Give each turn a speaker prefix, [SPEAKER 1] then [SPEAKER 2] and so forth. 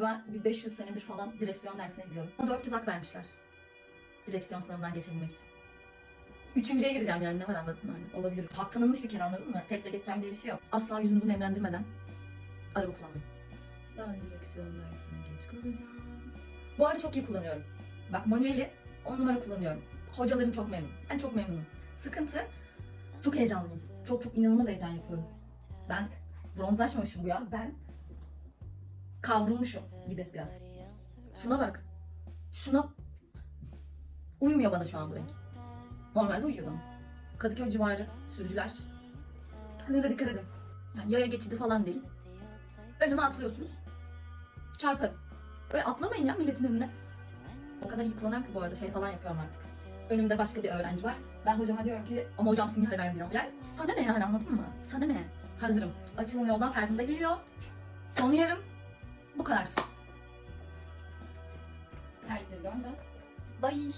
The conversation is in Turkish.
[SPEAKER 1] Ben bir 500 senedir falan direksiyon dersine gidiyorum. 4 kez hak vermişler. Direksiyon sınavından geçebilmek için. Üçüncüye gireceğim yani ne var anladın mı? Hani olabilir. Hak tanınmış bir kere anladın mı? Tekle geçeceğim diye bir şey yok. Asla yüzünüzü nemlendirmeden araba kullanmayın. Ben direksiyon dersine geç kalacağım. Bu arada çok iyi kullanıyorum. Bak manueli 10 numara kullanıyorum. Hocalarım çok memnun. Ben çok memnunum. Sıkıntı çok heyecanlıyım. Çok çok inanılmaz heyecan yapıyorum. Ben bronzlaşmamışım bu yaz. Ben kavrulmuşum gibi biraz. Şuna bak. Şuna uymuyor bana şu an bu renk. Normalde uyuyordu ama. Kadıköy civarı sürücüler. Kendinize dikkat edin. Yani yaya geçidi falan değil. Önüme atlıyorsunuz. Çarparım. Böyle atlamayın ya milletin önüne. O kadar iyi ki bu arada şey falan yapıyorum artık. Önümde başka bir öğrenci var. Ben hocama diyorum ki ama hocam sinyal vermiyor. Yani sana ne yani anladın mı? Sana ne? Hazırım. Açılın yoldan Ferhunda geliyor. Son yarım. Bu kadar. Terlikleri görme. Bye.